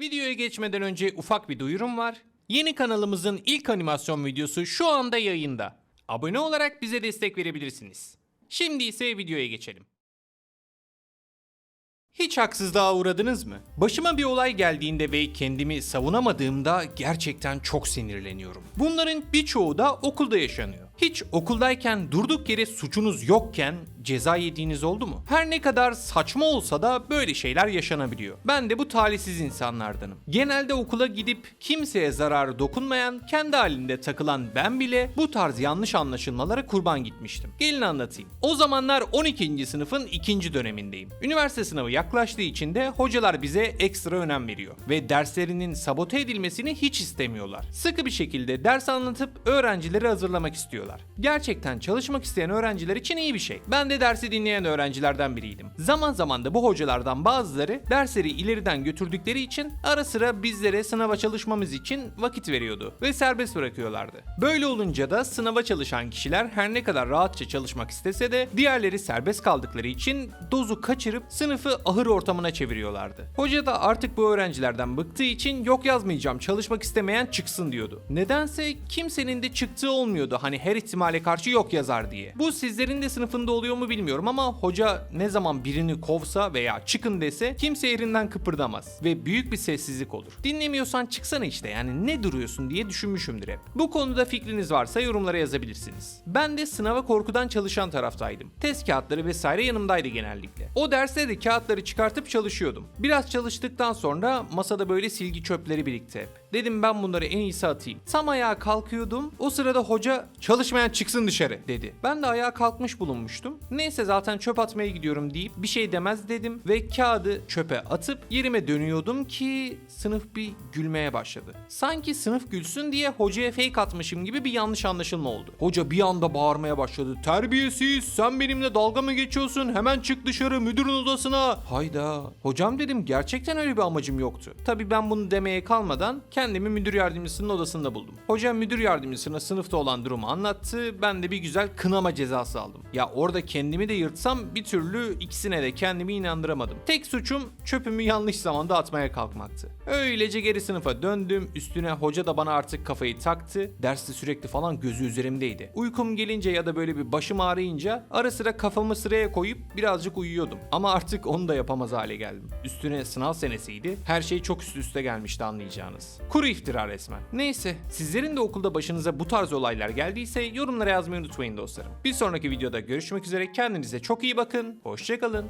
Videoya geçmeden önce ufak bir duyurum var. Yeni kanalımızın ilk animasyon videosu şu anda yayında. Abone olarak bize destek verebilirsiniz. Şimdi ise videoya geçelim. Hiç haksızlığa uğradınız mı? Başıma bir olay geldiğinde ve kendimi savunamadığımda gerçekten çok sinirleniyorum. Bunların birçoğu da okulda yaşanıyor. Hiç okuldayken durduk yere suçunuz yokken ceza yediğiniz oldu mu? Her ne kadar saçma olsa da böyle şeyler yaşanabiliyor. Ben de bu talihsiz insanlardanım. Genelde okula gidip kimseye zararı dokunmayan, kendi halinde takılan ben bile bu tarz yanlış anlaşılmalara kurban gitmiştim. Gelin anlatayım. O zamanlar 12. sınıfın ikinci dönemindeyim. Üniversite sınavı yaklaştığı için de hocalar bize ekstra önem veriyor ve derslerinin sabote edilmesini hiç istemiyorlar. Sıkı bir şekilde ders anlatıp öğrencileri hazırlamak istiyorlar. Gerçekten çalışmak isteyen öğrenciler için iyi bir şey. Ben de dersi dinleyen öğrencilerden biriydim. Zaman zaman da bu hocalardan bazıları dersleri ileriden götürdükleri için ara sıra bizlere sınava çalışmamız için vakit veriyordu ve serbest bırakıyorlardı. Böyle olunca da sınava çalışan kişiler her ne kadar rahatça çalışmak istese de diğerleri serbest kaldıkları için dozu kaçırıp sınıfı ahır ortamına çeviriyorlardı. Hoca da artık bu öğrencilerden bıktığı için yok yazmayacağım çalışmak istemeyen çıksın diyordu. Nedense kimsenin de çıktığı olmuyordu hani her ihtimale karşı yok yazar diye. Bu sizlerin de sınıfında oluyor mu bilmiyorum ama hoca ne zaman birini kovsa veya çıkın dese kimse yerinden kıpırdamaz ve büyük bir sessizlik olur. Dinlemiyorsan çıksana işte yani ne duruyorsun diye düşünmüşümdür hep. Bu konuda fikriniz varsa yorumlara yazabilirsiniz. Ben de sınava korkudan çalışan taraftaydım. Test kağıtları vesaire yanımdaydı genellikle. O derste de kağıtları çıkartıp çalışıyordum. Biraz çalıştıktan sonra masada böyle silgi çöpleri birikti hep. Dedim ben bunları en iyisi atayım. Tam ayağa kalkıyordum. O sırada hoca çalışmayan çıksın dışarı dedi. Ben de ayağa kalkmış bulunmuştum. Neyse zaten çöp atmaya gidiyorum deyip bir şey demez dedim ve kağıdı çöpe atıp yerime dönüyordum ki sınıf bir gülmeye başladı. Sanki sınıf gülsün diye hocaya fake atmışım gibi bir yanlış anlaşılma oldu. Hoca bir anda bağırmaya başladı. Terbiyesiz sen benimle dalga mı geçiyorsun? Hemen çık dışarı müdürün odasına. Hayda. Hocam dedim gerçekten öyle bir amacım yoktu. Tabii ben bunu demeye kalmadan kendimi müdür yardımcısının odasında buldum. Hocam müdür yardımcısına sınıfta olan durumu anlattı. Ben de bir güzel kınama cezası aldım. Ya orada kendimi de yırtsam bir türlü ikisine de kendimi inandıramadım. Tek suçum çöpümü yanlış zamanda atmaya kalkmaktı. Öylece geri sınıfa döndüm. Üstüne hoca da bana artık kafayı taktı. Derste sürekli falan gözü üzerimdeydi. Uykum gelince ya da böyle bir başım ağrıyınca ara sıra kafamı sıraya koyup birazcık uyuyordum. Ama artık onu da yapamaz hale geldim. Üstüne sınav senesiydi. Her şey çok üst üste gelmişti anlayacağınız. Kuru iftira resmen. Neyse sizlerin de okulda başınıza bu tarz olaylar geldiyse yorumlara yazmayı unutmayın dostlarım. Bir sonraki videoda görüşmek üzere kendinize çok iyi bakın. Hoşçakalın.